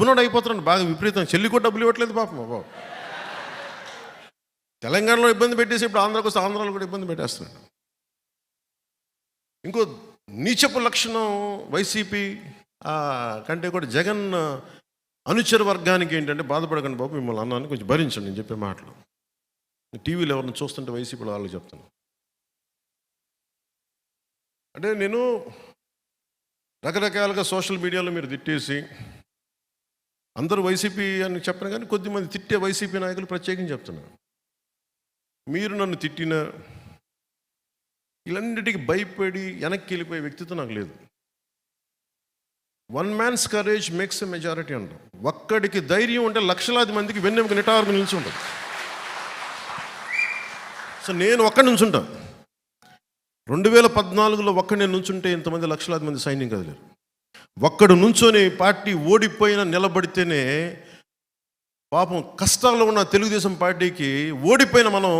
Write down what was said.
నిపుణుడు అయిపోతున్నాడు. బాగా విపరీతం. చెల్లి కూడా డబ్బులు ఇవ్వట్లేదు పాపం. బాబు తెలంగాణలో ఇబ్బంది పెట్టేసి ఇప్పుడు ఆంధ్రాకి వస్తే ఆంధ్రాలో కూడా ఇబ్బంది పెట్టేస్తున్నాడు. ఇంకో నీచపు లక్షణం వైసీపీ కంటే కూడా జగన్ అనుచర వర్గానికి ఏంటంటే బాధపడకండి బాబు మిమ్మల్ని అన్నాను కొంచెం భరించండి నేను చెప్పే మాటలు. టీవీలో ఎవరిని చూస్తుంటే వైసీపీలో వాళ్ళు చెప్తాను. అంటే నేను రకరకాలుగా సోషల్ మీడియాలో మీరు తిట్టేసి అందరూ వైసీపీ అని చెప్పను కానీ కొద్దిమంది తిట్టే వైసీపీ నాయకులు ప్రత్యేకించి చెప్తున్నారు. మీరు నన్ను తిట్టిన ఇలాంటికి భయపడి వెనక్కి వెళ్ళిపోయే వ్యక్తిత్వం నాకు లేదు. One man's courage makes a majority అంటాం. ఒక్కడికి ధైర్యం ఉంటే లక్షలాది మందికి వెన్నెముక నిటారుగా నిలిచి ఉంటుంది. సో నేను ఒక్కడి నుంచి ఉంటాను రెండు వేల పద్నాలుగులో ఒక్కడి నేను నుంచుంటే ఇంతమంది లక్షలాది మంది సైన్యం కదలేరు. ఒక్కడు నుంచొని పార్టీ ఓడిపోయినా నిలబడితేనే పాపం కష్టాల్లో ఉన్న తెలుగుదేశం పార్టీకి ఓడిపోయిన మనం